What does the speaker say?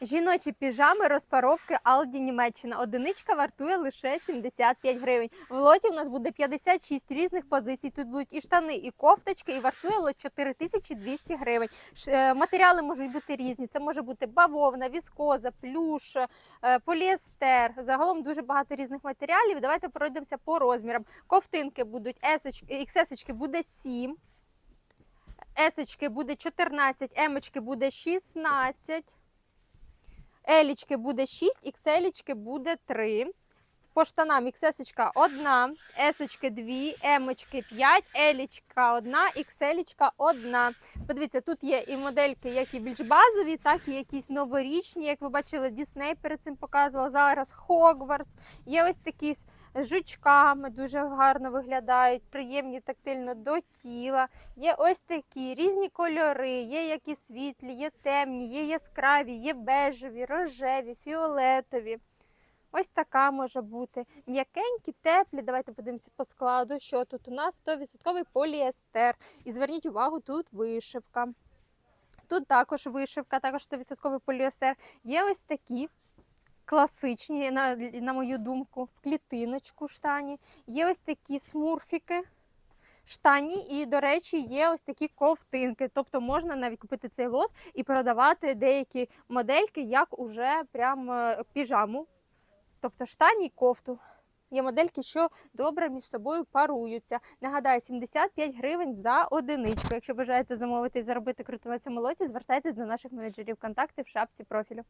Жіночі піжами розпаровки Aldi Німеччина. Одиничка вартує лише 75 гривень. В лоті у нас буде 56 різних позицій. Тут будуть і штани, і кофточки, і вартує лот 4200 гривень. Е, Матеріали можуть бути різні. Це може бути бавовна, віскоза, плюш, е, поліестер. Загалом дуже багато різних матеріалів. Давайте пройдемося по розмірам. Ковтинки будуть есочки, XS буде 7. Есочки буде 14, емочки буде 16. Елічки буде 6, ікселічки буде 3. По штанам XS 1, есочки 2, емочки 5, елічка 1, ікселічка 1. Подивіться, тут є і модельки, як і більш базові, так і якісь новорічні. Як ви бачили, Дісней перед цим показував. Зараз Хогвартс. Є ось такі з жучками, дуже гарно виглядають, приємні тактильно до тіла. Є ось такі різні кольори, є які світлі, є темні, є яскраві, є бежеві, рожеві, фіолетові. Ось така може бути. М'якенькі, теплі. Давайте подивимося по складу, що тут у нас 100% поліестер. І зверніть увагу, тут вишивка. Тут також вишивка, також 100% поліестер. Є ось такі класичні, на, на мою думку, в клітиночку штані. Є ось такі смурфіки штані, і, до речі, є ось такі ковтинки. Тобто можна навіть купити цей лот і продавати деякі модельки, як уже прям е, піжаму. Тобто штані і кофту. Є модельки, що добре між собою паруються. Нагадаю, 75 гривень за одиничку. Якщо бажаєте замовити і заробити круто на цьому лоті, звертайтесь до наших менеджерів контакти в шапці профілю.